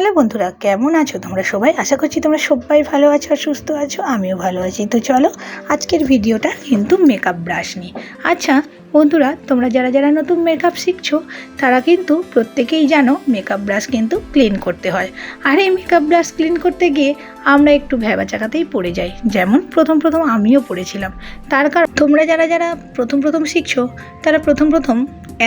Hello বন্ধুরা, কেমন আছো? তোমরা সবাই? আশা করছি তোমরা সবাই ভালো আছো আর সুস্থ আছো, আমিও ভালো আছি। তো চলো, আজকের ভিডিওটা কিন্তু মেকআপ ব্রাশ নিয়ে। আচ্ছা বন্ধুরা, তোমরা যারা যারা নতুন মেকআপ শিখছো, তারা কিন্তু প্রত্যেকেই জানো মেকআপ ব্রাশ কিন্তু ক্লিন করতে হয়। আর এই মেকআপ ব্রাশ ক্লিন করতে গিয়ে আমরা একটু ভেবা চাকাতেই পড়ে যাই। যেমন প্রথম প্রথম আমিও পড়েছিলাম। তার কারণ, তোমরা যারা যারা প্রথম প্রথম শিখছো, তারা প্রথম প্রথম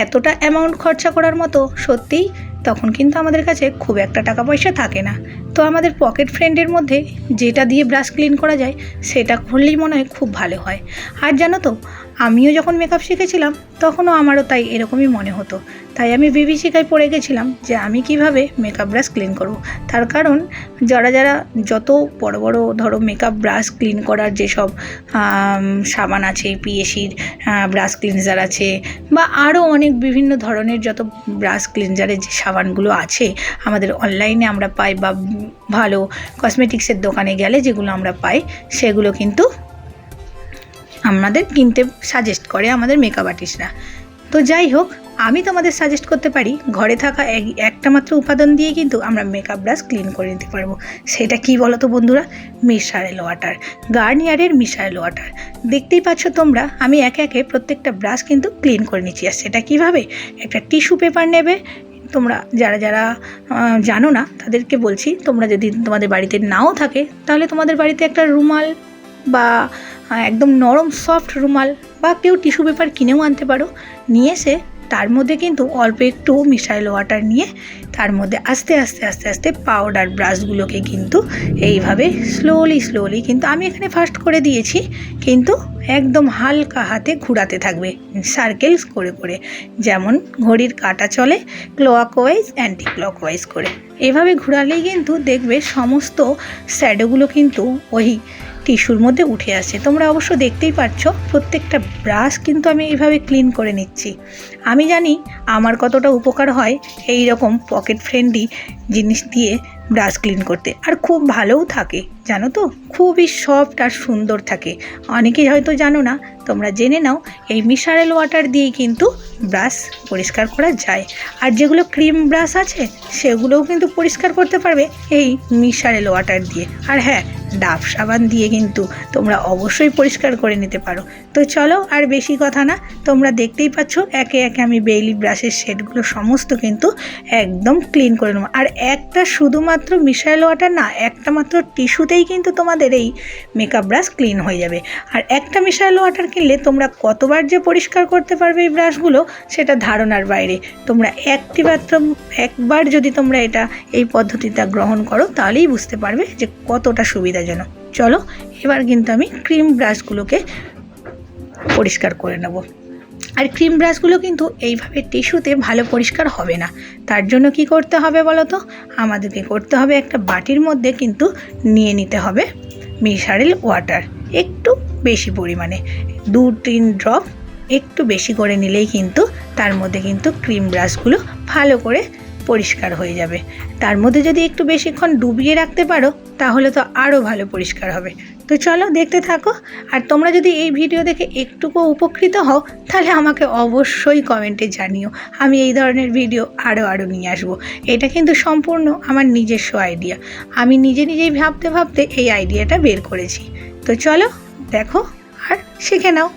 এতটা অ্যামাউন্ট খরচা করার মতো সত্যিই তখন কিন্তু আমাদের কাছে খুব একটা টাকা পয়সা থাকে না। তো আমাদের পকেট ফ্রেন্ডের মধ্যে যেটা দিয়ে ব্রাশ ক্লিন করা যায়, সেটা করলেই মনে হয় খুব ভালো হয়। আর জানো তো, আমিও যখন মেকআপ শিখেছিলাম, তখনও আমারও তাই এরকমই মনে হতো। তাই আমি বিভীষিকায় পড়ে গেছিলাম যে আমি কীভাবে মেকআপ ব্রাশ ক্লিন করব। তার কারণ যারা যারা যত বড় বড় ধরো মেকআপ ব্রাশ ক্লিন করার যেসব সাবান আছে, পিএসির ব্রাশ ক্লিনজার আছে, বা আরও অনেক বিভিন্ন ধরনের যত ব্রাশ ক্লিনজারের যে সাবানগুলো আছে, আমাদের অনলাইনে আমরা পাই বা ভালো কসমেটিক্সের দোকানে গেলে যেগুলো আমরা পাই, সেগুলো কিন্তু আমাদের কিনতে সাজেস্ট করে আমাদের মেকআপ আর্টিস্টরা তো যাই হোক, আমি তোমাদের সাজেস্ট করতে পারি, ঘরে থাকা এক- একটা মাত্র উপাদান দিয়ে কিন্তু আমরা মেকআপ ব্রাশ ক্লিন করে নিতে পারব। সেটা কি বলো তো বন্ধুরা? মিশারেল ওয়াটার গার্নিয়ারের মিশারেল ওয়াটার দেখতেই পাচ্ছ তোমরা, আমি একে একে প্রত্যেকটা ব্রাশ কিন্তু ক্লিন করে নিচ্ছি। আর সেটা কীভাবে? একটা টিস্যু পেপার নেবে তোমরা যারা যারা জানো না, তাদেরকে বলছি, তোমরা যদি তোমাদের বাড়িতে নাও থাকে, তাহলে তোমাদের বাড়িতে একটা রুমাল বা একদম নরম সফট রুমাল বা কেউ টিস্যু পেপার কিনেও আনতে পারো। নিয়ে এসে তার মধ্যে কিন্তু অল্প একটু মিশাইল ওয়াটার নিয়ে তার মধ্যে আস্তে আস্তে আস্তে আস্তে পাউডার ব্রাশগুলোকে কিন্তু এইভাবে স্লোলি স্লোলি কিন্তু আমি এখানে ফার্স্ট করে দিয়েছি, কিন্তু একদম হালকা হাতে ঘোরাতে থাকবে সার্কেলস করে করে, যেমন ঘড়ির কাটা চলে clockwise anti clock wise করে। এভাবে ঘোরালেই কিন্তু দেখবে সমস্ত শ্যাডোগুলো কিন্তু ওই টিস্যুর মধ্যে উঠে আসে। তোমরা অবশ্য দেখতেই পাচ্ছ প্রত্যেকটা ব্রাশ কিন্তু আমি এইভাবে ক্লিন করে নিচ্ছি। আমি জানি আমার কতটা উপকার হয় এই রকম পকেট ফ্রেন্ডলি জিনিস দিয়ে ব্রাশ ক্লিন করতে। আর খুব ভালোও থাকে, জানো তো? খুবই সফট আর সুন্দর থাকে। অনেকেই হয়তো জানো না, তোমরা জেনে নাও, এই মিশারেল ওয়াটার দিয়েই কিন্তু ব্রাশ পরিষ্কার করা যায়। আর যেগুলো ক্রিম ব্রাশ আছে, সেগুলোও কিন্তু পরিষ্কার করতে পারবে এই মিশারেল ওয়াটার দিয়ে। আর হ্যাঁ ডাব সাবান দিয়ে কিন্তু তোমরা অবশ্যই পরিষ্কার করে নিতে পারো। তো চলো, আর বেশি কথা না, তোমরা দেখতেই পাচ্ছ, একে একে আমি বেইলি ব্রাশের শেডগুলো সমস্ত কিন্তু একদম ক্লিন করে নেব। আর একটা শুধুমাত্র মিশাইল ওয়াটার না একটা মাত্র টিস্যুতেই কিন্তু তোমাদের এই মেকআপ ব্রাশ ক্লিন হয়ে যাবে। আর একটা মিশাইল ওয়াটার কিনলে তোমরা কতবার যে পরিষ্কার করতে পারবে এই ব্রাশগুলো সেটা ধারণার বাইরে। তোমরা একটি মাত্র একবার যদি তোমরা এটা, এই পদ্ধতিটা গ্রহণ করো, তাহলেই বুঝতে পারবে যে কতটা সুবিধাজনক। চলো, এবার কিন্তু আমি ক্রিম ব্রাশগুলোকে পরিষ্কার করে নেব। আর ক্রিম ব্রাশগুলো কিন্তু এইভাবে টিস্যুতে ভালো পরিষ্কার হবে না। তার জন্য কি করতে হবে বলো তো আমাদেরকে করতে হবে একটা বাটির মধ্যে কিন্তু নিয়ে নিতে হবে মিশারেল ওয়াটার একটু বেশি পরিমাণে, দু তিন ড্রপ একটু বেশি করে নিলেই কিন্তু তার মধ্যে কিন্তু ক্রিম ব্রাশগুলো ভালো করে পরিষ্কার হয়ে যাবে। তার মধ্যে যদি একটু বেশিক্ষণ ডুবিয়ে রাখতে পারো, তাহলে তো আরও ভালো পরিষ্কার হবে। তো চলো দেখতে থাকো। আর তোমরা যদি এই ভিডিও দেখে একটুকু উপকৃত হও, তাহলে আমাকে অবশ্যই কমেন্টে জানিও। আমি এই ধরনের ভিডিও আরও আরও নিয়ে আসব। এটা কিন্তু সম্পূর্ণ আমার নিজস্ব আইডিয়া আমি নিজে নিজেই ভাবতে ভাবতে এই আইডিয়াটা বের করেছি। তো চলো দেখো আর শিখে নাও।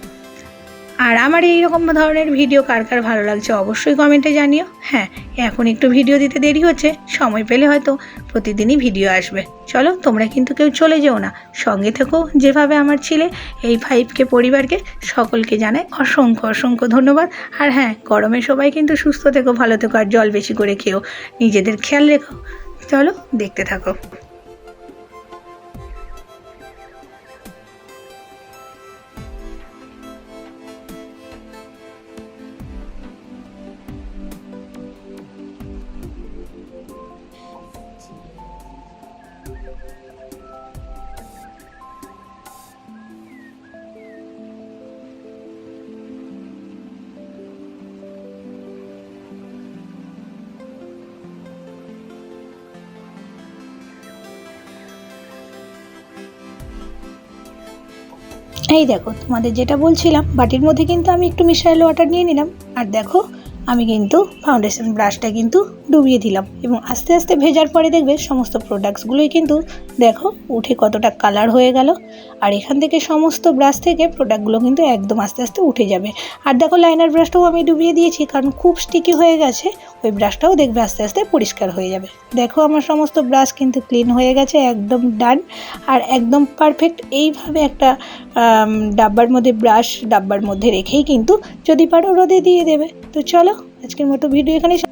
আর আমার এই রকম ধরনের ভিডিও কার কার ভালো লাগছে অবশ্যই কমেন্টে জানিও। হ্যাঁ এখন একটু ভিডিও দিতে দেরি হচ্ছে, সময় পেলে হয়তো প্রতিদিনই ভিডিও আসবে। চলো, তোমরা কিন্তু কেউ চলে যেও না। সঙ্গে থেকো, যেভাবে আমার ছিলে, এই ফাইভকে পরিবারকে, সকলকে জানাই অসংখ্য অসংখ্য ধন্যবাদ। আর হ্যাঁ গরমে সবাই কিন্তু সুস্থ থেকো, ভালো থেকো, আর জল বেশি করে খেও। নিজেদের খেয়াল রেখো। চলো, দেখতে থাকো। এই দেখো তোমাদের যেটা বলছিলাম, বাটির মধ্যে কিন্তু আমি একটু মিশাইল ওয়াটার নিয়ে নিলাম। আর দেখো আমি কিন্তু ফাউন্ডেশন ব্রাশটা কিন্তু ডুবিয়ে দিলাম এবং আস্তে আস্তে ভেজার পরে দেখবে সমস্ত প্রোডাক্টসগুলোই কিন্তু দেখো উঠে কতটা কালার হয়ে গেল। আর এখান থেকে সমস্ত ব্রাশ থেকে প্রোডাক্টগুলো কিন্তু একদম আস্তে আস্তে উঠে যাবে। আর দেখো লাইনার ব্রাশটাও আমি ডুবিয়ে দিয়েছি কারণ খুব স্টিকি হয়ে গেছে, ওই ব্রাশটাও দেখবে আস্তে আস্তে পরিষ্কার হয়ে যাবে। দেখো আমার সমস্ত ব্রাশ কিন্তু ক্লিন হয়ে গেছে, একদম ডান আর একদম পারফেক্ট এইভাবে একটা ডাব্বার মধ্যে ব্রাশ ডাব্বার মধ্যে রেখেই কিন্তু যদি পারো রোদে দিয়ে দেবে। তো চলো আজকের মতো ভিডিও এখানে